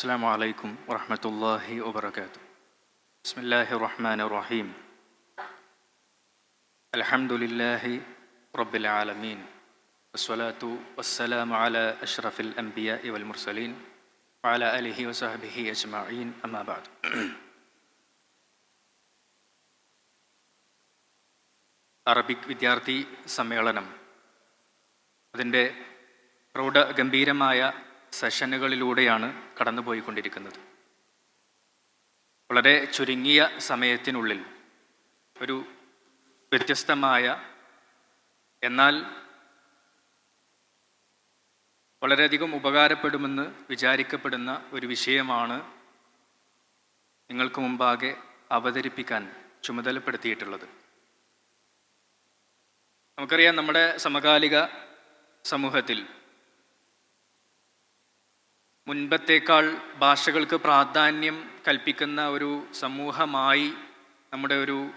السلام عليكم ورحمة الله وبركاته بسم الله الرحمن الرحيم الحمد لله رب العالمين والصلاة والسلام على أشرف الأنبياء والمرسلين وعلى آله وصحبه أجمعين أما بعد Arabic വിദ്യാർത്ഥി സമ്മേളനം അതിൻ്റെ പ്രൗഢഗംഭീരമായ സെഷനുകളിലൂടെയാണ് കടന്നുപോയിക്കൊണ്ടിരിക്കുന്നത്. വളരെ ചുരുങ്ങിയ സമയത്തിനുള്ളിൽ ഒരു വ്യത്യസ്തമായ എന്നാൽ വളരെയധികം ഉപകാരപ്പെടുമെന്ന് വിചാരിക്കപ്പെടുന്ന ഒരു വിഷയമാണ് നിങ്ങൾക്ക് മുമ്പാകെ അവതരിപ്പിക്കാൻ ചുമതലപ്പെടുത്തിയിട്ടുള്ളത്. നമുക്കറിയാം നമ്മുടെ സമകാലിക സമൂഹത്തിൽ മുൻപത്തേക്കാൾ ഭാഷകൾക്ക് പ്രാധാന്യം കൽപ്പിക്കുന്ന ഒരു സമൂഹമായി നമ്മുടെ ഒരു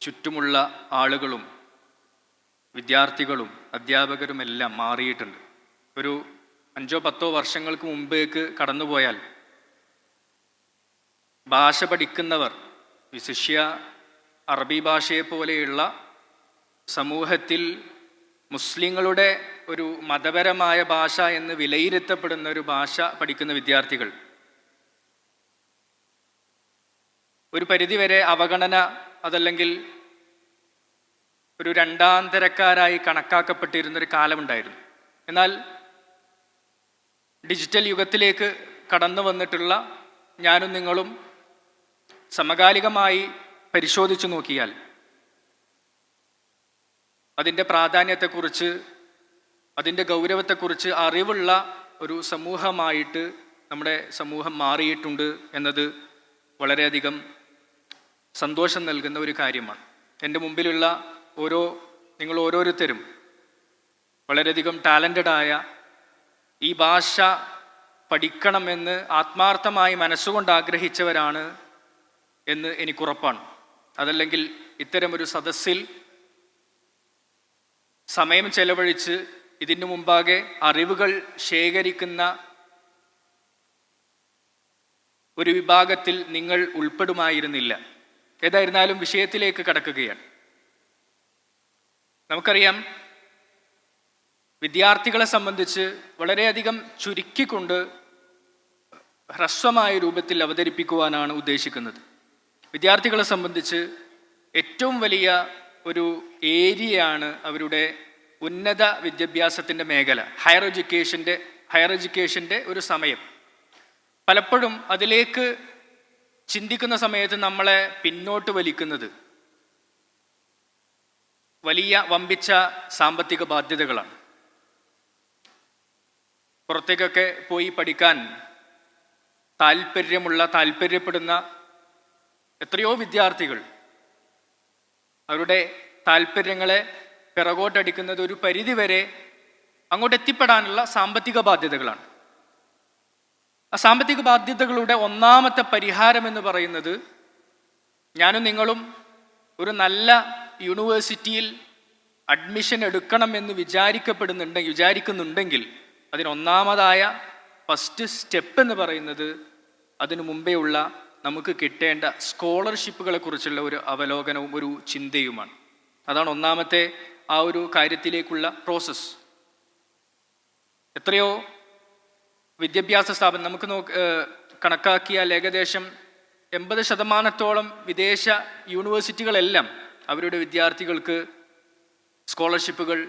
ചുറ്റുമുള്ള ആളുകളും വിദ്യാർത്ഥികളും അധ്യാപകരും എല്ലാം മാറിയിട്ടുണ്ട്. ഒരു അഞ്ചോ പത്തോ വർഷങ്ങൾക്ക് മുമ്പേക്ക് കടന്നുപോയാൽ ഭാഷ പഠിക്കുന്നവർ വിശിഷ്യ അറബി ഭാഷയെ പോലെയുള്ള സമൂഹത്തിൽ മുസ്ലിങ്ങളുടെ ഒരു മതപരമായ ഭാഷ എന്ന് വിലയിരുത്തപ്പെടുന്ന ഒരു ഭാഷ പഠിക്കുന്ന വിദ്യാർത്ഥികൾ. ഒരു പരിധിവരെ അവഗണന അതല്ലെങ്കിൽ ഒരു രണ്ടാന്തരക്കാരായി കണക്കാക്കപ്പെട്ടിരുന്നൊരു കാലമുണ്ടായിരുന്നു. എന്നാൽ ഡിജിറ്റൽ യുഗത്തിലേക്ക് കടന്നു വന്നിട്ടുള്ള ഞാനും നിങ്ങളും സമകാലികമായി പരിശോധിച്ചു നോക്കിയാൽ അതിന്റെ പ്രാധാന്യത്തെക്കുറിച്ച് അതിന്റെ ഗൗരവത്തെക്കുറിച്ച് അറിവുള്ള ഒരു സമൂഹമായിട്ട് നമ്മുടെ സമൂഹം മാറിയിട്ടുണ്ട് എന്നത് വളരെയധികം സന്തോഷം നൽകുന്ന ഒരു കാര്യമാണ്. എന്റെ മുമ്പിലുള്ള ഓരോ നിങ്ങൾ ഓരോരുത്തരും വളരെയധികം ആയ ഈ ഭാഷ പഠിക്കണമെന്ന് ആത്മാർത്ഥമായി മനസ്സുകൊണ്ട് ആഗ്രഹിച്ചവരാണ് എന്ന് എനിക്കുറപ്പാണ്. അതല്ലെങ്കിൽ ഇത്തരമൊരു സദസ്സിൽ സമയം ചെലവഴിച്ച് ഇതിനു മുമ്പാകെ അറിവുകൾ ശേഖരിക്കുന്ന ഒരു വിഭാഗത്തിൽ നിങ്ങൾ ഉൾപ്പെടുമായിരുന്നില്ല. ഏതായിരുന്നാലും വിഷയത്തിലേക്ക് കടക്കുകയാണ്. നമുക്കറിയാം വിദ്യാർത്ഥികളെ സംബന്ധിച്ച് വളരെയധികം ചുരുക്കിക്കൊണ്ട് ഹ്രസ്വമായ രൂപത്തിൽ അവതരിപ്പിക്കുവാനാണ് ഉദ്ദേശിക്കുന്നത്. വിദ്യാർത്ഥികളെ സംബന്ധിച്ച് ഏറ്റവും വലിയ ഒരു ഏരിയയാണ് അവരുടെ ഉന്നത വിദ്യാഭ്യാസത്തിന്റെ മേഖല ഹയർ എഡ്യൂക്കേഷന്റെ ഹയർ എഡ്യൂക്കേഷന്റെ ഒരു സമയം. പലപ്പോഴും അതിലേക്ക് ചിന്തിക്കുന്ന സമയത്ത് നമ്മളെ പിന്നോട്ട് വലിക്കുന്നത് വലിയ വമ്പിച്ച സാമ്പത്തിക ബാധ്യതകളാണ്. പുറത്തേക്കൊക്കെ പോയി പഠിക്കാൻ താല്പര്യമുള്ള താല്പര്യപ്പെടുന്ന എത്രയോ വിദ്യാർത്ഥികൾ അവരുടെ താല്പര്യങ്ങളെ പിറകോട്ടടിക്കുന്നത് ഒരു പരിധിവരെ അങ്ങോട്ട് എത്തിപ്പെടാനുള്ള സാമ്പത്തിക ബാധ്യതകളാണ്. ആ സാമ്പത്തിക ബാധ്യതകളുടെ ഒന്നാമത്തെ പരിഹാരം എന്ന് പറയുന്നത് ഞാനും നിങ്ങളും ഒരു നല്ല യൂണിവേഴ്സിറ്റിയിൽ അഡ്മിഷൻ എടുക്കണം എന്ന് വിചാരിക്കപ്പെടുന്നുണ്ടെങ്കിൽ വിചാരിക്കുന്നുണ്ടെങ്കിൽ അതിനൊന്നാമതായ ഫസ്റ്റ് സ്റ്റെപ്പ് എന്ന് പറയുന്നത് അതിനു മുമ്പേ ഉള്ള നമുക്ക് കിട്ടേണ്ട സ്കോളർഷിപ്പുകളെ കുറിച്ചുള്ള ഒരു അവലോകനവും ഒരു ചിന്തയുമാണ്. അതാണ് ഒന്നാമത്തെ ആ ഒരു കാര്യത്തിലേക്കുള്ള പ്രോസസ്സ് എത്രയോ വിദ്യാഭ്യാസ സ്ഥാപനം നമുക്ക് നോക്ക് കണക്കാക്കിയാൽ ഏകദേശം എൺപത് ശതമാനത്തോളം വിദേശ യൂണിവേഴ്സിറ്റികളെല്ലാം അവരുടെ വിദ്യാർത്ഥികൾക്ക് സ്കോളർഷിപ്പുകൾ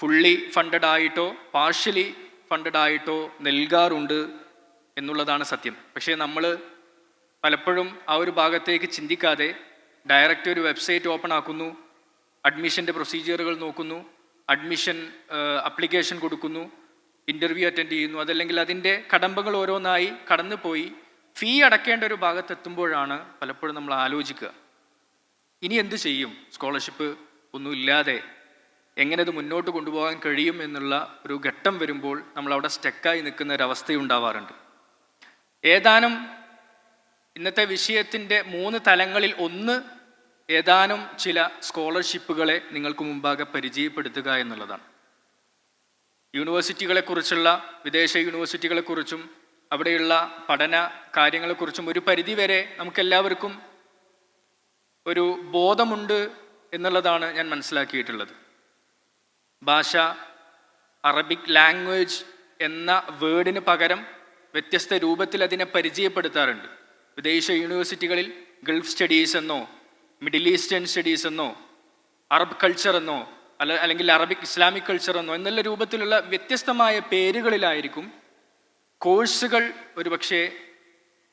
ഫുള്ളി ഫണ്ടഡ് ആയിട്ടോ പാർഷ്യലി ഫണ്ടഡ് ആയിട്ടോ നൽകാറുണ്ട് എന്നുള്ളതാണ് സത്യം. പക്ഷേ നമ്മൾ പലപ്പോഴും ആ ഒരു ഭാഗത്തേക്ക് ചിന്തിക്കാതെ ഡയറക്റ്റ് ഒരു വെബ്സൈറ്റ് ഓപ്പൺ ആക്കുന്നു. അഡ്മിഷന്റെ പ്രൊസീജിയറുകൾ നോക്കുന്നു അഡ്മിഷൻ അപ്ലിക്കേഷൻ കൊടുക്കുന്നു ഇന്റർവ്യൂ അറ്റൻഡ് ചെയ്യുന്നു. അതല്ലെങ്കിൽ അതിന്റെ കടമ്പകൾ ഓരോന്നായി കടന്നുപോയി ഫീ അടക്കേണ്ട ഒരു ഭാഗത്തെത്തുമ്പോഴാണ് പലപ്പോഴും നമ്മൾ ആലോചിക്കുക ഇനി എന്ത് ചെയ്യും? സ്കോളർഷിപ്പ് ഒന്നുമില്ലാതെ എങ്ങനെ ഇത് മുന്നോട്ട് കൊണ്ടുപോകാൻ കഴിയും എന്നുള്ള ഒരു ഘട്ടം വരുമ്പോൾ നമ്മൾ അവിടെ സ്റ്റക്കായി നിൽക്കുന്ന ഒരവസ്ഥയുണ്ടാവാറുണ്ട് ഏതാനും ഇന്നത്തെ വിഷയത്തിന്റെ മൂന്ന് തലങ്ങളിൽ ഒന്ന് ഏതാനും ചില സ്കോളർഷിപ്പുകളെ നിങ്ങൾക്ക് മുമ്പാകെ പരിചയപ്പെടുത്തുക എന്നുള്ളതാണ്. യൂണിവേഴ്സിറ്റികളെക്കുറിച്ചുള്ള വിദേശ യൂണിവേഴ്സിറ്റികളെക്കുറിച്ചും അവിടെയുള്ള പഠന കാര്യങ്ങളെക്കുറിച്ചും ഒരു പരിധിവരെ നമുക്കെല്ലാവർക്കും ഒരു ബോധമുണ്ട് എന്നുള്ളതാണ് ഞാൻ മനസ്സിലാക്കിയിട്ടുള്ളത്. ഭാഷ അറബിക് ലാംഗ്വേജ് എന്ന വേർഡിന് പകരം വ്യത്യസ്ത രൂപത്തിൽ അതിനെ പരിചയപ്പെടുത്താറുണ്ട്. വിദേശ യൂണിവേഴ്സിറ്റികളിൽ ഗൾഫ് സ്റ്റഡീസ് എന്നോ മിഡിൽ ഈസ്റ്റേൺ സ്റ്റഡീസ് എന്നോ അറബ് കൾച്ചർ എന്നോ അല്ല അല്ലെങ്കിൽ അറബിക് ഇസ്ലാമിക് കൾച്ചർ എന്നോ എന്നുള്ള രൂപത്തിലുള്ള വ്യത്യസ്തമായ പേരുകളിലായിരിക്കും കോഴ്സുകൾ ഒരുപക്ഷെ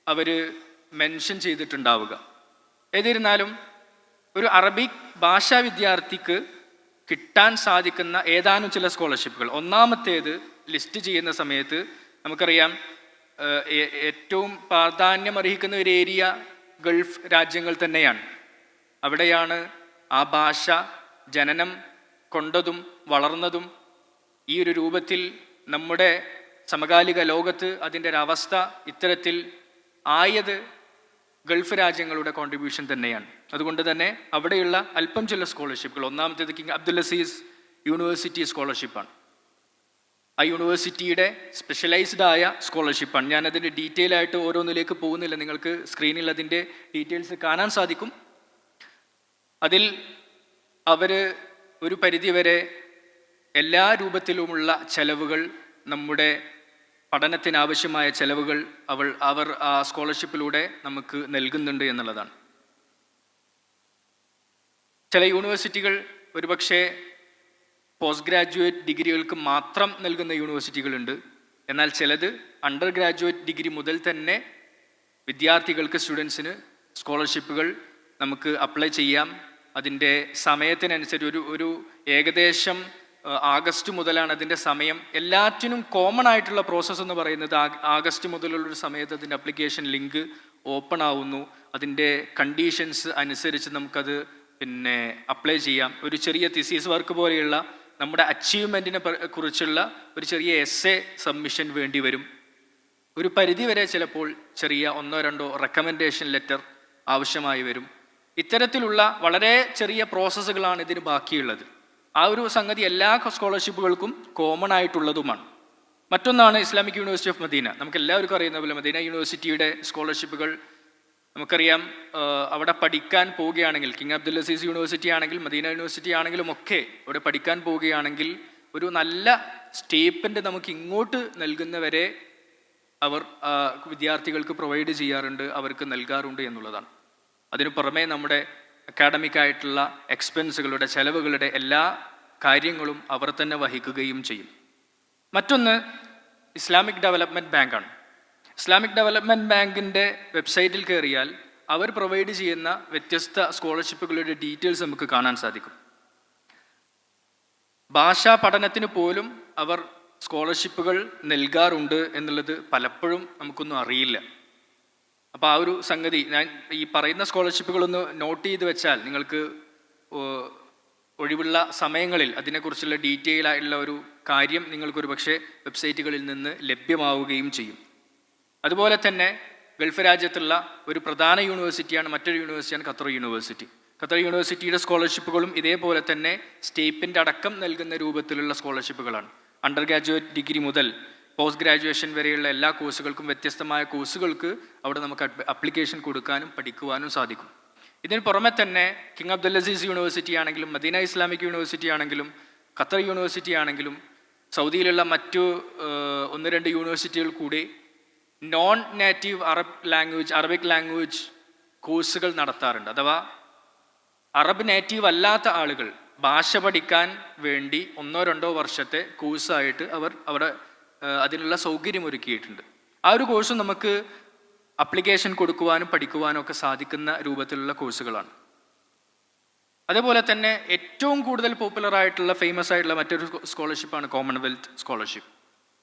അവർ മെൻഷൻ ചെയ്തിട്ടുണ്ടാവുക. ഏതിരുന്നാലും ഒരു അറബിക് ഭാഷാ വിദ്യാർത്ഥിക്ക് കിട്ടാൻ സാധിക്കുന്ന ഏതാനും ചില സ്കോളർഷിപ്പുകൾ ഒന്നാമത്തേത് ലിസ്റ്റ് ചെയ്യുന്ന സമയത്ത് നമുക്കറിയാം ഏറ്റവും പ്രാധാന്യം അർഹിക്കുന്ന ഒരു ഏരിയ ഗൾഫ് രാജ്യങ്ങൾ തന്നെയാണ്. അവിടെയാണ് ആ ഭാഷ ജനനം കൊണ്ടതും വളർന്നതും ഈ ഒരു രൂപത്തിൽ നമ്മുടെ സമകാലിക ലോകത്ത് അതിന്റെ ഒരു അവസ്ഥ ഇത്തരത്തിൽ ആയത് ഗൾഫ് രാജ്യങ്ങളുടെ കോൺട്രിബ്യൂഷൻ തന്നെയാണ്. അതുകൊണ്ട് തന്നെ അവിടെയുള്ള അല്പം ചില സ്കോളർഷിപ്പുകൾ ഒന്നാമത്തേത് കിങ് അബ്ദുൽ അസീസ് യൂണിവേഴ്സിറ്റി സ്കോളർഷിപ്പാണ് ആ യൂണിവേഴ്സിറ്റിയുടെ സ്പെഷ്യലൈസ്ഡ് ആയ സ്കോളർഷിപ്പാണ് ഞാനതിന്റെ ഡീറ്റെയിൽ ആയിട്ട് ഓരോന്നിലേക്ക് പോകുന്നില്ല. നിങ്ങൾക്ക് സ്ക്രീനിൽ അതിന്റെ ഡീറ്റെയിൽസ് കാണാൻ സാധിക്കും. അതിൽ അവർ ഒരു പരിധിവരെ എല്ലാ രൂപത്തിലുമുള്ള ചെലവുകൾ നമ്മുടെ പഠനത്തിനാവശ്യമായ ചെലവുകൾ അവൾ അവർ ആ സ്കോളർഷിപ്പിലൂടെ നമുക്ക് നൽകുന്നുണ്ട് എന്നുള്ളതാണ്. ചില യൂണിവേഴ്സിറ്റികൾ ഒരുപക്ഷെ പോസ്റ്റ് ഗ്രാജുവേറ്റ് ഡിഗ്രികൾക്ക് മാത്രം നൽകുന്ന യൂണിവേഴ്സിറ്റികളുണ്ട്. എന്നാൽ ചിലത് അണ്ടർ ഗ്രാജുവേറ്റ് ഡിഗ്രി മുതൽ തന്നെ വിദ്യാർത്ഥികൾക്ക് സ്റ്റുഡൻസിന് സ്കോളർഷിപ്പുകൾ നമുക്ക് അപ്ലൈ ചെയ്യാം. അതിന്റെ സമയത്തിനനുസരിച്ച് ഒരു ഒരു ഏകദേശം ആഗസ്റ്റ് മുതലാണ് അതിന്റെ സമയം. എല്ലാറ്റിനും കോമൺ ആയിട്ടുള്ള പ്രോസസ്സ് എന്ന് പറയുന്നത് ആഗസ്റ്റ് മുതലുള്ള ഒരു സമയത്ത് അതിന്റെ അപ്ലിക്കേഷൻ ലിങ്ക് ഓപ്പൺ ആവുന്നു. അതിന്റെ കണ്ടീഷൻസ് അനുസരിച്ച് നമുക്കത് പിന്നെ അപ്ലൈ ചെയ്യാം. ഒരു ചെറിയ തിസീസ് വർക്ക് പോലെയുള്ള നമ്മുടെ അച്ചീവ്മെന്റിനെ കുറിച്ചുള്ള ഒരു ചെറിയ എസ് എ സബ്മിഷൻ വേണ്ടി വരും. ഒരു പരിധിവരെ ചിലപ്പോൾ ചെറിയ ഒന്നോ രണ്ടോ റെക്കമെൻഡേഷൻ ലെറ്റർ ആവശ്യമായി വരും. ഇത്തരത്തിലുള്ള വളരെ ചെറിയ പ്രോസസ്സുകളാണ് ഇതിന് ബാക്കിയുള്ളത്. ആ ഒരു സംഗതി എല്ലാ സ്കോളർഷിപ്പുകൾക്കും കോമൺ ആയിട്ടുള്ളതുമാണ്. മറ്റൊന്നാണ് ഇസ്ലാമിക് യൂണിവേഴ്സിറ്റി ഓഫ് മദീന നമുക്ക് എല്ലാവർക്കും അറിയുന്ന പോലെ മദീന യൂണിവേഴ്സിറ്റിയുടെ സ്കോളർഷിപ്പുകൾ നമുക്കറിയാം. അവിടെ പഠിക്കാൻ പോവുകയാണെങ്കിൽ കിങ് അബ്ദുൽ അസീസ് യൂണിവേഴ്സിറ്റി ആണെങ്കിൽ മദീന യൂണിവേഴ്സിറ്റി ആണെങ്കിലും ഒക്കെ അവിടെ പഠിക്കാൻ പോവുകയാണെങ്കിൽ ഒരു നല്ല സ്റ്റേപ്പന്റ് നമുക്ക് ഇങ്ങോട്ട് നൽകുന്നവരെ അവർ വിദ്യാർത്ഥികൾക്ക് പ്രൊവൈഡ് ചെയ്യാറുണ്ട് അവർക്ക് നൽകാറുണ്ട് എന്നുള്ളതാണ്. അതിനു പുറമേ നമ്മുടെ അക്കാഡമിക് ആയിട്ടുള്ള എക്സ്പെൻസുകളുടെ ചെലവുകളുടെ എല്ലാ കാര്യങ്ങളും അവർ തന്നെ വഹിക്കുകയും ചെയ്യും. മറ്റൊന്ന് ഇസ്ലാമിക് ഡെവലപ്മെന്റ് ബാങ്കാണ്. ഇസ്ലാമിക് ഡെവലപ്മെന്റ് ബാങ്കിന്റെ വെബ്സൈറ്റിൽ കയറിയാൽ അവർ പ്രൊവൈഡ് ചെയ്യുന്ന വ്യത്യസ്ത സ്കോളർഷിപ്പുകളുടെ ഡീറ്റെയിൽസ് നമുക്ക് കാണാൻ സാധിക്കും. ഭാഷാ പഠനത്തിന് പോലും അവർ സ്കോളർഷിപ്പുകൾ നൽകാറുണ്ട് എന്നുള്ളത് പലപ്പോഴും നമുക്കൊന്നും അറിയില്ല. അപ്പോൾ ആ ഒരു സംഗതി ഞാൻ ഈ പറയുന്ന സ്കോളർഷിപ്പുകളൊന്ന് നോട്ട് ചെയ്ത് വെച്ചാൽ നിങ്ങൾക്ക് ഒഴിവുള്ള സമയങ്ങളിൽ അതിനെക്കുറിച്ചുള്ള ഡീറ്റെയിൽ ആയിട്ടുള്ള ഒരു കാര്യം നിങ്ങൾക്കൊരു പക്ഷേ വെബ്സൈറ്റുകളിൽ നിന്ന് ലഭ്യമാവുകയും ചെയ്യും. അതുപോലെ തന്നെ ഗൾഫ് രാജ്യത്തുള്ള ഒരു പ്രധാന യൂണിവേഴ്സിറ്റിയാണ് മറ്റൊരു യൂണിവേഴ്സിറ്റിയാണ് ഖത്തർ യൂണിവേഴ്സിറ്റി. ഖത്തർ യൂണിവേഴ്സിറ്റിയുടെ സ്കോളർഷിപ്പുകളും ഇതേപോലെ തന്നെ സ്റ്റേപ്പിന്റെ അടക്കം നൽകുന്ന രൂപത്തിലുള്ള സ്കോളർഷിപ്പുകളാണ്. അണ്ടർ ഗ്രാജുവേറ്റ് ഡിഗ്രി മുതൽ പോസ്റ്റ് ഗ്രാജുവേഷൻ വരെയുള്ള എല്ലാ കോഴ്സുകൾക്കും വ്യത്യസ്തമായ കോഴ്സുകൾക്ക് അവിടെ നമുക്ക് അപ്ലിക്കേഷൻ കൊടുക്കാനും പഠിക്കുവാനും സാധിക്കും. ഇതിന് പുറമെ തന്നെ കിങ് അബ്ദുൽ അസീസ് യൂണിവേഴ്സിറ്റി ആണെങ്കിലും മദീന ഇസ്ലാമിക് യൂണിവേഴ്സിറ്റി ആണെങ്കിലും ഖത്തർ യൂണിവേഴ്സിറ്റി ആണെങ്കിലും സൗദിയിലുള്ള മറ്റു ഒന്ന് രണ്ട് യൂണിവേഴ്സിറ്റികൾ കൂടി non native Arab language Arabic language കോഴ്സുകൾ നടത്താറുണ്ട്. അഥവാ അറബ് നേറ്റീവ് അല്ലാത്ത ആളുകൾ ഭാഷ പഠിക്കാൻ വേണ്ടി ഒന്നോ രണ്ടോ വർഷത്തെ കോഴ്സായിട്ട് അവർ അവിടെ അതിനുള്ള സൗകര്യം ഒരുക്കിയിട്ടുണ്ട്. ആ ഒരു കോഴ്സ് നമുക്ക് അപ്ലിക്കേഷൻ കൊടുക്കുവാനും പഠിക്കുവാനും ഒക്കെ സാധിക്കുന്ന രൂപത്തിലുള്ള കോഴ്സുകളാണ് അതേപോലെ തന്നെ ഏറ്റവും കൂടുതൽ പോപ്പുലർ ആയിട്ടുള്ള ഫേമസ് ആയിട്ടുള്ള മറ്റൊരു സ്കോളർഷിപ്പാണ് കോമൺവെൽത്ത് സ്കോളർഷിപ്പ്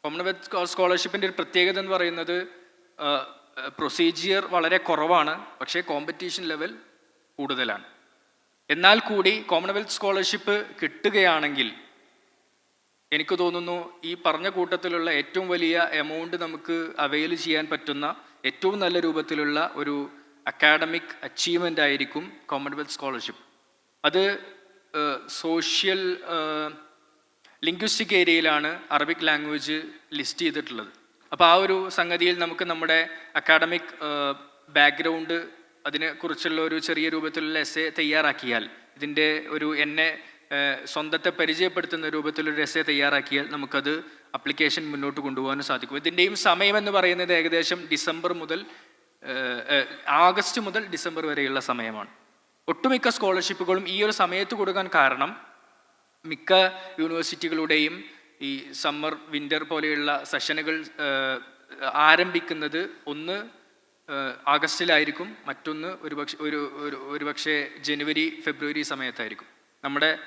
കോമൺവെൽത്ത് സ്കോളർഷിപ്പിന്റെ ഒരു പ്രത്യേകത എന്ന് പറയുന്നത് പ്രൊസീജിയർ വളരെ കുറവാണ് പക്ഷേ കോമ്പറ്റീഷൻ ലെവൽ കൂടുതലാണ്. എന്നാൽ കൂടി കോമൺവെൽത്ത് സ്കോളർഷിപ്പ് കിട്ടുകയാണെങ്കിൽ എനിക്ക് തോന്നുന്നു ഈ പറഞ്ഞ കൂട്ടത്തിലുള്ള ഏറ്റവും വലിയ എമൗണ്ട് നമുക്ക് അവെയിൽ ചെയ്യാൻ പറ്റുന്ന ഏറ്റവും നല്ല രൂപത്തിലുള്ള ഒരു അക്കാഡമിക് അച്ചീവ്മെന്റ് ആയിരിക്കും കോമൺവെൽത്ത് സ്കോളർഷിപ്പ് അത് സോഷ്യൽ ലിംഗ്വിസ്റ്റിക് ഏരിയയിലാണ് അറബിക് ലാംഗ്വേജ് ലിസ്റ്റ് ചെയ്തിട്ടുള്ളത്. അപ്പോൾ ആ ഒരു സംഗതിയിൽ നമുക്ക് നമ്മുടെ അക്കാഡമിക് ബാക്ക്ഗ്രൗണ്ട് അതിനെക്കുറിച്ചുള്ള ഒരു ചെറിയ രൂപത്തിലുള്ള എസ് എ തയ്യാറാക്കിയാൽ ഇതിന്റെ ഒരു എന്നെ സ്വന്തത്തെ പരിചയപ്പെടുത്തുന്ന രൂപത്തിൽ ഒരു എ തയ്യാറാക്കിയാൽ നമുക്കത് അപ്ലിക്കേഷൻ മുന്നോട്ട് കൊണ്ടുപോകാനും സാധിക്കും. ഇതിന്റെയും സമയം എന്ന് പറയുന്നത് ഏകദേശം ഡിസംബർ മുതൽ ആഗസ്റ്റ് മുതൽ ഡിസംബർ വരെയുള്ള സമയമാണ്. ഒട്ടുമിക്ക സ്കോളർഷിപ്പുകളും ഈ ഒരു സമയത്ത് കൊടുക്കാൻ കാരണം മിക്ക യൂണിവേഴ്സിറ്റികളുടെയും ഈ സമ്മർ വിന്റർ പോലെയുള്ള സെഷനുകൾ ആരംഭിക്കുന്നത് ഒന്ന് ആഗസ്റ്റിലായിരിക്കും. മറ്റൊന്ന് ഒരുപക്ഷെ ഒരു ഒരു ഒരുപക്ഷെ ജനുവരി ഫെബ്രുവരി സമയത്തായിരിക്കും. നമ്മുടെ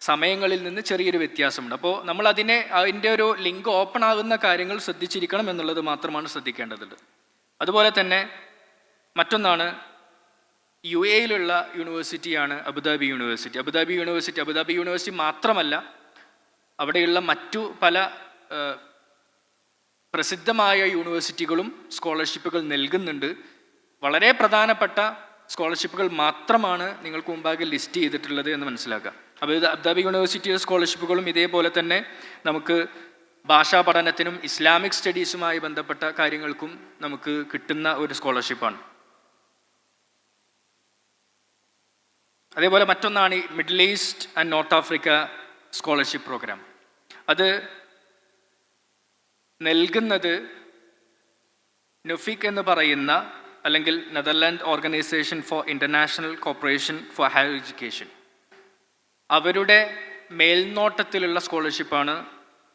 സമയങ്ങളിൽ നിന്ന് ചെറിയൊരു വ്യത്യാസമുണ്ട്. അപ്പോൾ നമ്മൾ അതിനെ അതിന്റെ ഒരു ലിങ്ക് ഓപ്പൺ ആകുന്ന കാര്യങ്ങൾ ശ്രദ്ധിച്ചിരിക്കണം എന്നുള്ളത് മാത്രമാണ് ശ്രദ്ധിക്കേണ്ടതുണ്ട്. അതുപോലെ തന്നെ മറ്റൊന്നാണ് യു എയിലുള്ള യൂണിവേഴ്സിറ്റിയാണ് Abu Dhabi university. Abu Dhabi university Abu Dhabi university മാത്രമല്ല അവിടെയുള്ള മറ്റു പല പ്രസിദ്ധമായ യൂണിവേഴ്സിറ്റികളും സ്കോളർഷിപ്പുകൾ നൽകുന്നുണ്ട്. വളരെ പ്രധാനപ്പെട്ട സ്കോളർഷിപ്പുകൾ മാത്രമാണ് നിങ്ങൾക്ക് മുമ്പാകെ ലിസ്റ്റ് ചെയ്തിട്ടുള്ളത് എന്ന് മനസ്സിലാക്കുക അപ്പോൾ ഇത് അബ്ദാബി യൂണിവേഴ്സിറ്റിയുടെ സ്കോളർഷിപ്പുകളും ഇതേപോലെ തന്നെ നമുക്ക് ഭാഷാ പഠനത്തിനും ഇസ്ലാമിക് സ്റ്റഡീസുമായി ബന്ധപ്പെട്ട കാര്യങ്ങൾക്കും നമുക്ക് കിട്ടുന്ന ഒരു സ്കോളർഷിപ്പാണ് അതേപോലെ മറ്റൊന്നാണ് ഈ middle east and north Africa scholarship program അത് നൽകുന്നത് നൊഫിക് എന്ന് പറയുന്ന അല്ലെങ്കിൽ Netherland organisation for international cooperation for higher education അവരുടെ മേൽനോട്ടത്തിലുള്ള സ്കോളർഷിപ്പാണ്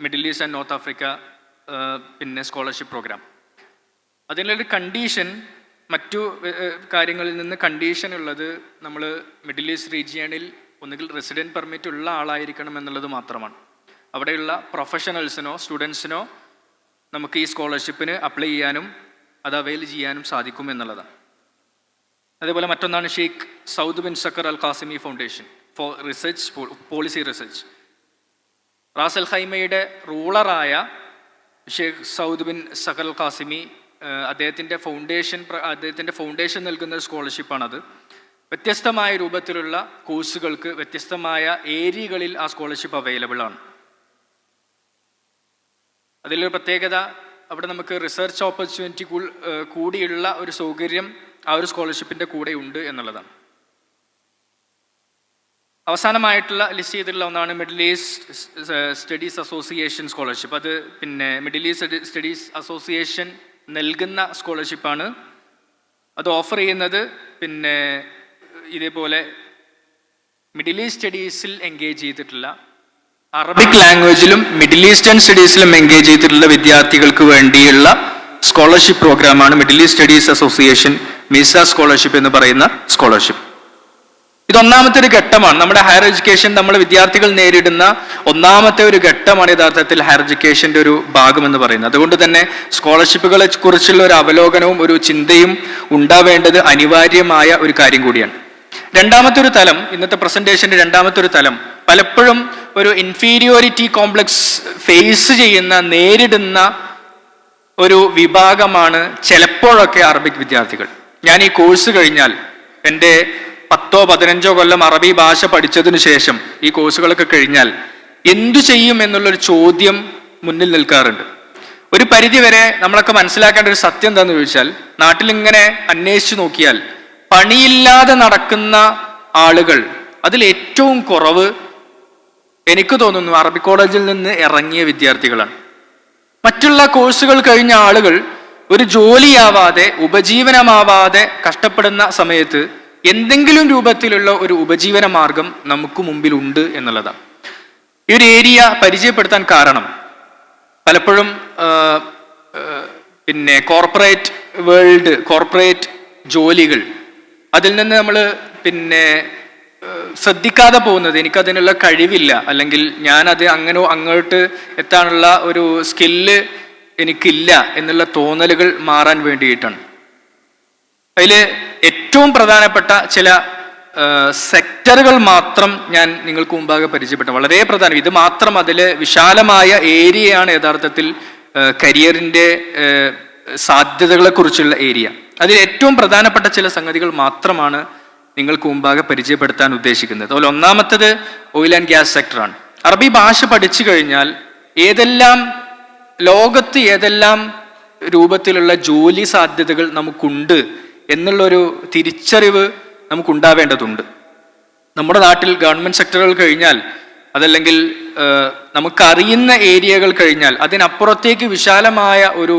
middle east and north Africa പിന്നെ സ്കോളർഷിപ്പ് പ്രോഗ്രാം അതിലൊരു കണ്ടീഷൻ മറ്റു കാര്യങ്ങളിൽ നിന്ന് കണ്ടീഷൻ ഉള്ളത് നമ്മൾ മിഡിൽ ഈസ്റ്റ് റീജിയണിൽ ഒന്നുകിൽ റെസിഡന്റ് പെർമിറ്റ് ഉള്ള ആളായിരിക്കണം എന്നുള്ളത് മാത്രമാണ്. അവിടെയുള്ള പ്രൊഫഷണൽസിനോ സ്റ്റുഡൻസിനോ നമുക്ക് ഈ സ്കോളർഷിപ്പിന് അപ്ലൈ ചെയ്യാനും അത് അവൈൽ ചെയ്യാനും സാധിക്കും എന്നുള്ളതാണ്. അതേപോലെ മറ്റൊന്നാണ് Sheikh Saud bin Saqr al Qasimi foundation for research policy research Ras ഹൈമയുടെ റൂളറായ Sheikh Saud bin Saqr Qasimi അദ്ദേഹത്തിന്റെ ഫൗണ്ടേഷൻ അദ്ദേഹത്തിന്റെ ഫൗണ്ടേഷൻ നൽകുന്ന സ്കോളർഷിപ്പാണത് വ്യത്യസ്തമായ രൂപത്തിലുള്ള കോഴ്സുകൾക്ക് വ്യത്യസ്തമായ ഏരിയകളിൽ ആ സ്കോളർഷിപ്പ് അവൈലബിൾ ആണ്. അതിലൊരു പ്രത്യേകത അവിടെ നമുക്ക് റിസർച്ച് ഓപ്പർച്യൂണിറ്റി കൂടിയുള്ള ഒരു സൗകര്യം ആ ഒരു സ്കോളർഷിപ്പിന്റെ കൂടെ ഉണ്ട് എന്നുള്ളതാണ്. അവസാനമായിട്ടുള്ള ലിസ്റ്റ് ചെയ്തിട്ടുള്ള ഒന്നാണ് middle east studies association scholarship. അത് പിന്നെ മിഡിൽ ഈസ്റ്റ് സ്റ്റഡീസ് അസോസിയേഷൻ നൽകുന്ന സ്കോളർഷിപ്പാണ്. അത് ഓഫർ ചെയ്യുന്നത് പിന്നെ ഇതേപോലെ മിഡിൽ ഈസ്റ്റ് സ്റ്റഡീസിൽ എൻഗേജ് ചെയ്തിട്ടുള്ള അറബിക് ലാംഗ്വേജിലും മിഡിൽ ഈസ്റ്റേൺ സ്റ്റഡീസിലും എൻഗേജ് ചെയ്തിട്ടുള്ള വിദ്യാർത്ഥികൾക്ക് വേണ്ടിയുള്ള സ്കോളർഷിപ്പ് പ്രോഗ്രാമാണ് middle east studies association MESA scholarship എന്ന് പറയുന്ന സ്കോളർഷിപ്പ്. ഇത് ഒന്നാമത്തെ ഒരു ഘട്ടമാണ്. നമ്മുടെ ഹയർ എഡ്യൂക്കേഷൻ നമ്മുടെ വിദ്യാർത്ഥികൾ നേരിടുന്ന ഒന്നാമത്തെ ഒരു ഘട്ടമാണ് യഥാർത്ഥത്തിൽ ഹയർ എഡ്യൂക്കേഷന്റെ ഒരു ഭാഗമെന്ന് പറയുന്നത്. അതുകൊണ്ട് തന്നെ സ്കോളർഷിപ്പുകളെ കുറിച്ചുള്ള ഒരു അവലോകനവും ഒരു ചിന്തയും ഉണ്ടാവേണ്ടത് അനിവാര്യമായ ഒരു കാര്യം കൂടിയാണ്. രണ്ടാമത്തെ ഒരു തലം ഇന്നത്തെ പ്രസന്റേഷന്റെ രണ്ടാമത്തെ ഒരു തലം പലപ്പോഴും ഒരു ഇൻഫീരിയോറിറ്റി കോംപ്ലക്സ് ഫേസ് ചെയ്യുന്ന നേരിടുന്ന ഒരു വിഭാഗമാണ് ചിലപ്പോഴൊക്കെ അറബിക് വിദ്യാർത്ഥികൾ. ഞാൻ ഈ കോഴ്സ് കഴിഞ്ഞാൽ എന്റെ പത്തോ പതിനഞ്ചോ കൊല്ലം അറബി ഭാഷ പഠിച്ചതിനു ശേഷം ഈ കോഴ്സുകളൊക്കെ കഴിഞ്ഞാൽ എന്തു ചെയ്യും എന്നുള്ളൊരു ചോദ്യം മുന്നിൽ നിൽക്കാറുണ്ട്. ഒരു പരിധി വരെ നമ്മളൊക്കെ മനസ്സിലാക്കേണ്ട ഒരു സത്യം എന്താണെന്ന് ചോദിച്ചാൽ നാട്ടിലിങ്ങനെ അന്വേഷിച്ചു നോക്കിയാൽ പണിയില്ലാതെ നടക്കുന്ന ആളുകൾ അതിൽ ഏറ്റവും കുറവ് എനിക്ക് തോന്നുന്നു അറബി കോളേജിൽ നിന്ന് ഇറങ്ങിയ വിദ്യാർത്ഥികളാണ്. മറ്റുള്ള കോഴ്സുകൾ കഴിഞ്ഞ ആളുകൾ ഒരു ജോലിയാവാതെ ഉപജീവനമാവാതെ കഷ്ടപ്പെടുന്ന സമയത്ത് എന്തെങ്കിലും രൂപത്തിലുള്ള ഒരു ഉപജീവന മാർഗം നമുക്ക് മുമ്പിലുണ്ട് എന്നുള്ളതാണ്. ഈ ഒരു ഏരിയ പരിചയപ്പെടുത്താൻ കാരണം പലപ്പോഴും പിന്നെ കോർപ്പറേറ്റ് വേൾഡ് കോർപ്പറേറ്റ് ജോലികൾ അതിൽ നിന്ന് നമ്മൾ പിന്നെ ശ്രദ്ധിക്കാതെ പോകുന്നത് എനിക്കതിനുള്ള കഴിവില്ല. അല്ലെങ്കിൽ ഞാൻ അത് അങ്ങനെ അങ്ങോട്ട് എത്താനുള്ള ഒരു സ്കില്ല് എനിക്കില്ല എന്നുള്ള തോന്നലുകൾ മാറാൻ വേണ്ടിയിട്ടാണ്. അതിൽ ഏറ്റവും പ്രധാനപ്പെട്ട ചില സെക്ടറുകൾ മാത്രം ഞാൻ നിങ്ങൾക്ക് മുമ്പാകെ പരിചയപ്പെട്ടു. വളരെ പ്രധാനം. ഇത് മാത്രം അതിൽ വിശാലമായ ഏരിയയാണ് യഥാർത്ഥത്തിൽ കരിയറിന്റെ സാധ്യതകളെക്കുറിച്ചുള്ള ഏരിയ അതിൽ ഏറ്റവും പ്രധാനപ്പെട്ട ചില സംഗതികൾ മാത്രമാണ് നിങ്ങൾക്ക് മുമ്പാകെ പരിചയപ്പെടുത്താൻ ഉദ്ദേശിക്കുന്നത്. അതുപോലെ ഒന്നാമത്തത് ഓയിൽ ആൻഡ് ഗ്യാസ് സെക്ടറാണ് അറബി ഭാഷ പഠിച്ചു കഴിഞ്ഞാൽ ഏതെല്ലാം ലോകത്ത് ഏതെല്ലാം രൂപത്തിലുള്ള ജോലി സാധ്യതകൾ നമുക്കുണ്ട് എന്നുള്ളൊരു തിരിച്ചറിവ് നമുക്കുണ്ടാവേണ്ടതുണ്ട്. നമ്മുടെ നാട്ടിൽ ഗവൺമെന്റ് സെക്ടറുകൾ കഴിഞ്ഞാൽ അതല്ലെങ്കിൽ നമുക്കറിയുന്ന ഏരിയകൾ കഴിഞ്ഞാൽ അതിനപ്പുറത്തേക്ക് വിശാലമായ ഒരു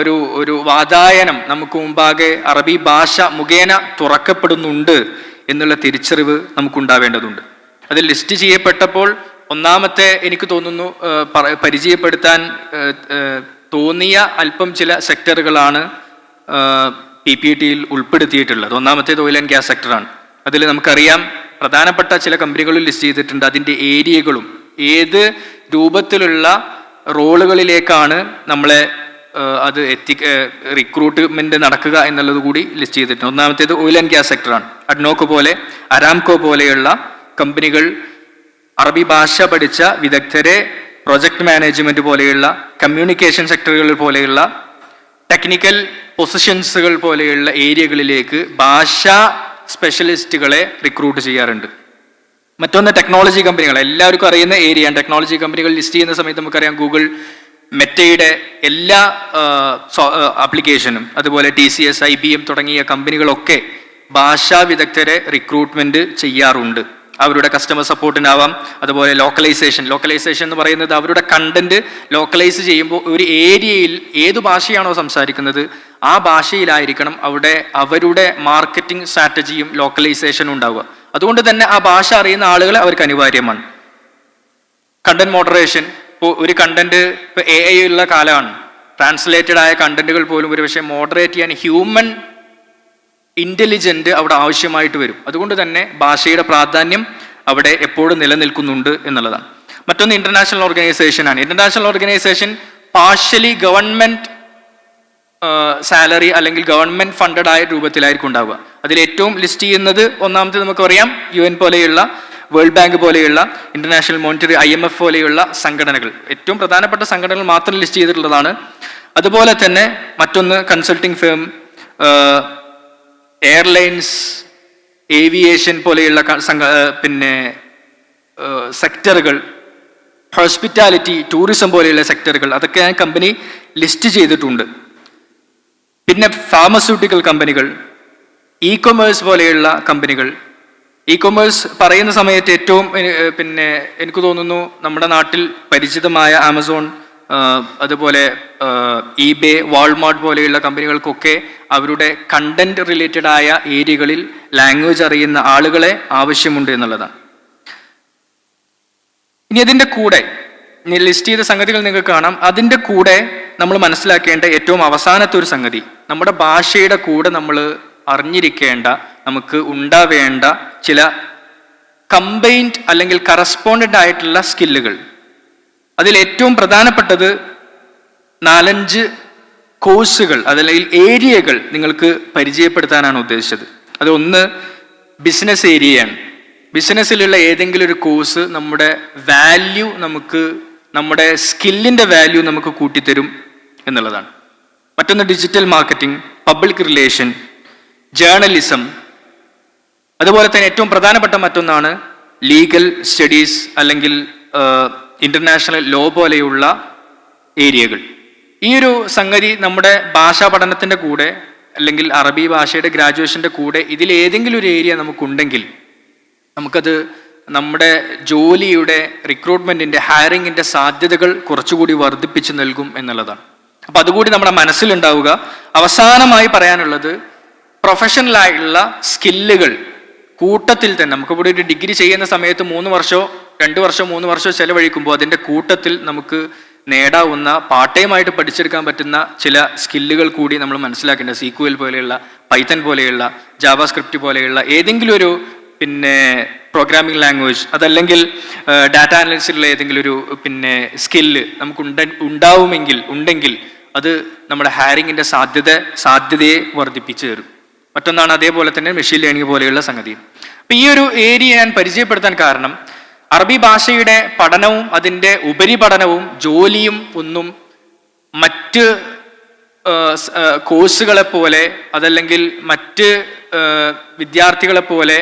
ഒരു ഒരു വാതായനം നമുക്ക് മുമ്പാകെ അറബി ഭാഷ മുഖേന തുറക്കപ്പെടുന്നുണ്ട് എന്നുള്ള തിരിച്ചറിവ് നമുക്കുണ്ടാവേണ്ടതുണ്ട്. അത് ലിസ്റ്റ് ചെയ്യപ്പെട്ടപ്പോൾ ഒന്നാമത്തെ എനിക്ക് തോന്നുന്നു പരിചയപ്പെടുത്താൻ തോന്നിയ അല്പം ചില സെക്ടറുകളാണ് പി പി ടിയിൽ ഉൾപ്പെടുത്തിയിട്ടുള്ളത്. ഒന്നാമത്തേത് ഓയിൽ ആൻഡ് ഗ്യാസ് സെക്ടറാണ് അതിൽ നമുക്കറിയാം പ്രധാനപ്പെട്ട ചില കമ്പനികൾ ലിസ്റ്റ് ചെയ്തിട്ടുണ്ട്. അതിന്റെ ഏരിയകളും ഏത് രൂപത്തിലുള്ള റോളുകളിലേക്കാണ് നമ്മളെ അത് എത്തി റിക്രൂട്ട്മെന്റ് നടക്കുക എന്നുള്ളത് കൂടി ലിസ്റ്റ് ചെയ്തിട്ടുണ്ട്. ഒന്നാമത്തേത് ഓയിൽ ആൻഡ് ഗ്യാസ് സെക്ടറാണ് അഡ്നോക്ക് പോലെ അരാംകോ പോലെയുള്ള കമ്പനികൾ അറബി ഭാഷ പഠിച്ച വിദഗ്ധരെ പ്രൊജക്ട് മാനേജ്മെന്റ് പോലെയുള്ള കമ്മ്യൂണിക്കേഷൻ സെക്ടറുകൾ പോലെയുള്ള ടെക്നിക്കൽ പൊസിഷൻസുകൾ പോലെയുള്ള ഏരിയകളിലേക്ക് ഭാഷാ സ്പെഷ്യലിസ്റ്റുകളെ റിക്രൂട്ട് ചെയ്യാറുണ്ട്. മറ്റൊന്ന് ടെക്നോളജി കമ്പനികൾ എല്ലാവർക്കും അറിയുന്ന ഏരിയയാണ് ടെക്നോളജി കമ്പനികൾ ലിസ്റ്റ് ചെയ്യുന്ന സമയത്ത് നമുക്കറിയാം ഗൂഗിൾ മെറ്റയുടെ എല്ലാ ആപ്ലിക്കേഷനും അതുപോലെ T C S I B M തുടങ്ങിയ കമ്പനികളൊക്കെ ഭാഷാ വിദഗ്ധരെ റിക്രൂട്ട്മെന്റ് ചെയ്യാറുണ്ട്. അവരുടെ കസ്റ്റമർ സപ്പോർട്ടിനാവാം അതുപോലെ ലോക്കലൈസേഷൻ ലോക്കലൈസേഷൻ എന്ന് പറയുന്നത് അവരുടെ കണ്ടന്റ് ലോക്കലൈസ് ചെയ്യുമ്പോൾ ഒരു ഏരിയയിൽ ഏത് ഭാഷയാണോ സംസാരിക്കുന്നത് ആ ഭാഷയിലായിരിക്കണം അവിടെ അവരുടെ മാർക്കറ്റിംഗ് സ്ട്രാറ്റജിയും ലോക്കലൈസേഷനും ഉണ്ടാവുക. അതുകൊണ്ട് തന്നെ ആ ഭാഷ അറിയുന്ന ആളുകൾ അവർക്ക് അനിവാര്യമാണ്. കണ്ടന്റ് മോഡറേഷൻ ഇപ്പോൾ ഒരു കണ്ടന്റ് ഇപ്പോൾ എ ഐ ഉള്ള കാലമാണ്. ട്രാൻസ്ലേറ്റഡ് ആയ കണ്ടന്റുകൾ പോലും ഒരു പക്ഷേ മോഡറേറ്റ് ചെയ്യാൻ ഹ്യൂമൻ ഇന്റലിജന്റ് അവിടെ ആവശ്യമായിട്ട് വരും. അതുകൊണ്ട് തന്നെ ഭാഷയുടെ പ്രാധാന്യം അവിടെ എപ്പോഴും നിലനിൽക്കുന്നുണ്ട് എന്നുള്ളതാണ്. മറ്റൊന്ന് international ഓർഗനൈസേഷനാണ് international organisation partially government salary അല്ലെങ്കിൽ ഗവൺമെന്റ് ഫണ്ടഡ് ആയ രൂപത്തിലായിരിക്കും ഉണ്ടാവുക. അതിൽ ഏറ്റവും ലിസ്റ്റ് ചെയ്യുന്നത് ഒന്നാമത്തെ നമുക്കറിയാം യു എൻ പോലെയുള്ള വേൾഡ് ബാങ്ക് പോലെയുള്ള international monetary I M F പോലെയുള്ള സംഘടനകൾ. ഏറ്റവും പ്രധാനപ്പെട്ട സംഘടനകൾ മാത്രം ലിസ്റ്റ് ചെയ്തിട്ടുള്ളതാണ്. അതുപോലെ തന്നെ മറ്റൊന്ന് കൺസൾട്ടിംഗ് ഫേം എയർലൈൻസ് ഏവിയേഷൻ പോലെയുള്ള പിന്നെ സെക്ടറുകൾ ഹോസ്പിറ്റാലിറ്റി ടൂറിസം പോലെയുള്ള സെക്ടറുകൾ അതൊക്കെ ഞാൻ കമ്പനി ലിസ്റ്റ് ചെയ്തിട്ടുണ്ട്. പിന്നെ ഫാർമസ്യൂട്ടിക്കൽ കമ്പനികൾ ഇ കൊമേഴ്സ് പോലെയുള്ള കമ്പനികൾ. ഇ കൊമേഴ്സ് പറയുന്ന സമയത്ത് ഏറ്റവും പിന്നെ എനിക്ക് തോന്നുന്നു നമ്മുടെ നാട്ടിൽ പരിചിതമായ ആമസോൺ അതുപോലെ ഇബേ വാൾമാർട്ട് പോലെയുള്ള കമ്പനികൾക്കൊക്കെ അവരുടെ കണ്ടന്റ് റിലേറ്റഡ് ആയ ഏരിയകളിൽ ലാംഗ്വേജ് അറിയുന്ന ആളുകളെ ആവശ്യമുണ്ട് എന്നുള്ളതാണ്. ഇനി അതിന്റെ കൂടെ ലിസ്റ്റ് ചെയ്ത സംഗതികൾ നിങ്ങൾക്ക് കാണാം. അതിന്റെ കൂടെ നമ്മൾ മനസ്സിലാക്കേണ്ട ഏറ്റവും അവസാനത്തെ ഒരു സംഗതി. നമ്മുടെ ഭാഷയുടെ കൂടെ നമ്മൾ അറിഞ്ഞിരിക്കേണ്ട നമുക്ക് ഉണ്ടാവേണ്ട ചില കമ്പൈൻഡ് അല്ലെങ്കിൽ കറസ്പോണ്ടന്റ് ആയിട്ടുള്ള സ്കില്ലുകൾ അതിൽ ഏറ്റവും പ്രധാനപ്പെട്ടത് നാലഞ്ച് കോഴ്സുകൾ അതല്ലെങ്കിൽ ഏരിയകൾ നിങ്ങൾക്ക് പരിചയപ്പെടുത്താനാണ് ഉദ്ദേശിച്ചത്. അത് ഒന്ന് ബിസിനസ് ഏരിയയാണ് ബിസിനസ്സിലുള്ള ഏതെങ്കിലും ഒരു കോഴ്സ് നമ്മുടെ വാല്യൂ നമുക്ക് നമ്മുടെ സ്കില്ലിന്റെ വാല്യൂ നമുക്ക് കൂട്ടിത്തരും എന്നുള്ളതാണ്. മറ്റൊന്ന് digital marketing public relation journalism അതുപോലെ തന്നെ ഏറ്റവും പ്രധാനപ്പെട്ട മറ്റൊന്നാണ് ലീഗൽ സ്റ്റഡീസ് അല്ലെങ്കിൽ ഇന്റർനാഷണൽ ലോ പോലെയുള്ള ഏരിയകൾ. ഈ ഒരു സംഗതി നമ്മുടെ ഭാഷാ പഠനത്തിന്റെ കൂടെ അല്ലെങ്കിൽ അറബി ഭാഷയുടെ ഗ്രാജുവേഷന്റെ കൂടെ ഇതിൽ ഏതെങ്കിലും ഒരു ഏരിയ നമുക്കുണ്ടെങ്കിൽ നമുക്കത് നമ്മുടെ ജോലിയുടെ റിക്രൂട്ട്മെന്റിന്റെ ഹയറിങ്ങിന്റെ സാധ്യതകൾ കുറച്ചുകൂടി വർദ്ധിപ്പിച്ചു നൽകും എന്നുള്ളതാണ്. അപ്പൊ അതുകൂടി നമ്മുടെ മനസ്സിലുണ്ടാവുക. അവസാനമായി പറയാനുള്ളത് പ്രൊഫഷണലായിട്ടുള്ള സ്കില്ലുകൾ കൂട്ടത്തിൽ തന്നെ നമുക്കിവിടെ ഒരു ഡിഗ്രി ചെയ്യുന്ന സമയത്ത് മൂന്ന് വർഷമോ രണ്ട് വർഷം മൂന്ന് വർഷം ചെലവഴിക്കുമ്പോൾ അതിന്റെ കൂട്ടത്തിൽ നമുക്ക് നേടാവുന്ന പാർട്ട് ടൈം ആയിട്ട് പഠിച്ചെടുക്കാൻ പറ്റുന്ന ചില സ്കില്ലുകൾ കൂടി നമ്മൾ മനസ്സിലാക്കേണ്ടത്. സീക്വൽ പോലെയുള്ള പൈത്തൻ പോലെയുള്ള ജാവാസ്ക്രിപ്റ്റ് പോലെയുള്ള ഏതെങ്കിലും ഒരു പിന്നെ പ്രോഗ്രാമിംഗ് ലാംഗ്വേജ് അതല്ലെങ്കിൽ ഡാറ്റ അനലിസിലുള്ള ഏതെങ്കിലും ഒരു പിന്നെ സ്കില്ല് നമുക്ക് ഉണ്ട ഉണ്ടാവുമെങ്കിൽ ഉണ്ടെങ്കിൽ അത് നമ്മുടെ ഹാരിങ്ങിന്റെ സാധ്യത സാധ്യതയെ വർദ്ധിപ്പിച്ചു തരും. മറ്റൊന്നാണ് അതേപോലെ തന്നെ മെഷീൻ ലേണിംഗ് പോലെയുള്ള സംഗതി. അപ്പൊ ഈ ഒരു ഏരിയ ഞാൻ പരിചയപ്പെടുത്താൻ കാരണം അറബി ഭാഷയുടെ പഠനവും അതിന്റെ ഉപരിപഠനവും ജോലിയും ഒന്നും മറ്റ് കോഴ്സുകളെ പോലെ അതല്ലെങ്കിൽ മറ്റ് വിദ്യാർത്ഥികളെ പോലെ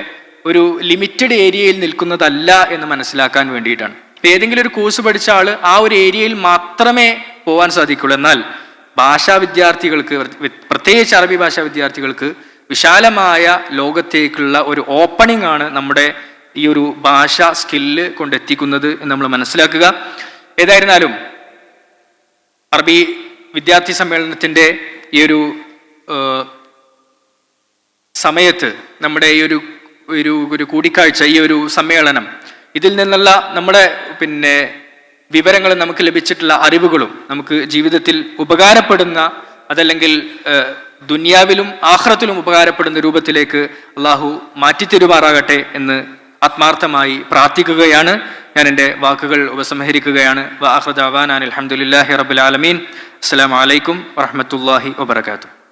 ഒരു ലിമിറ്റഡ് ഏരിയയിൽ നിൽക്കുന്നതല്ല എന്ന് മനസ്സിലാക്കാൻ വേണ്ടിയിട്ടാണ്. ഏതെങ്കിലും ഒരു കോഴ്സ് പഠിച്ച ആൾ ആ ഒരു ഏരിയയിൽ മാത്രമേ പോകാൻ സാധിക്കുള്ളൂ. എന്നാൽ ഭാഷാ വിദ്യാർത്ഥികൾക്ക് പ്രത്യേകിച്ച് അറബി ഭാഷാ വിദ്യാർത്ഥികൾക്ക് വിശാലമായ ലോകത്തേക്കുള്ള ഒരു ഓപ്പണിംഗ് ആണ് നമ്മുടെ ഈ ഒരു ഭാഷ സ്കില്ല് കൊണ്ടെത്തിക്കുന്നത് എന്ന് നമ്മൾ മനസ്സിലാക്കുക. ഏതായിരുന്നാലും അറബി വിദ്യാർത്ഥി സമ്മേളനത്തിന്റെ ഈ ഒരു സമയത്ത് നമ്മുടെ ഈ ഒരു ഒരു ഒരു കൂടിക്കാഴ്ച ഈ ഒരു സമ്മേളനം ഇതിൽ നിന്നുള്ള നമ്മുടെ പിന്നെ വിവരങ്ങൾ നമുക്ക് ലഭിച്ചിട്ടുള്ള അറിവുകളും നമുക്ക് ജീവിതത്തിൽ ഉപകാരപ്പെടുന്ന അതല്ലെങ്കിൽ ദുനിയാവിലും ആഹ്റത്തിലും ഉപകാരപ്പെടുന്ന രൂപത്തിലേക്ക് അള്ളാഹു മാറ്റിത്തരുമാറാകട്ടെ എന്ന് ആത്മാർത്ഥമായി പ്രാർത്ഥിക്കുകയാണ്. ഞാൻ എന്റെ വാക്കുകൾ ഉപസംഹരിക്കുകയാണ്. വാഹൃദാൻ അലഹമുല്ലാഹി റബുലാലമീൻ അസ്സാം വലൈക്കും വറഹമത്തല്ലാഹി വാബർക്കാത്തു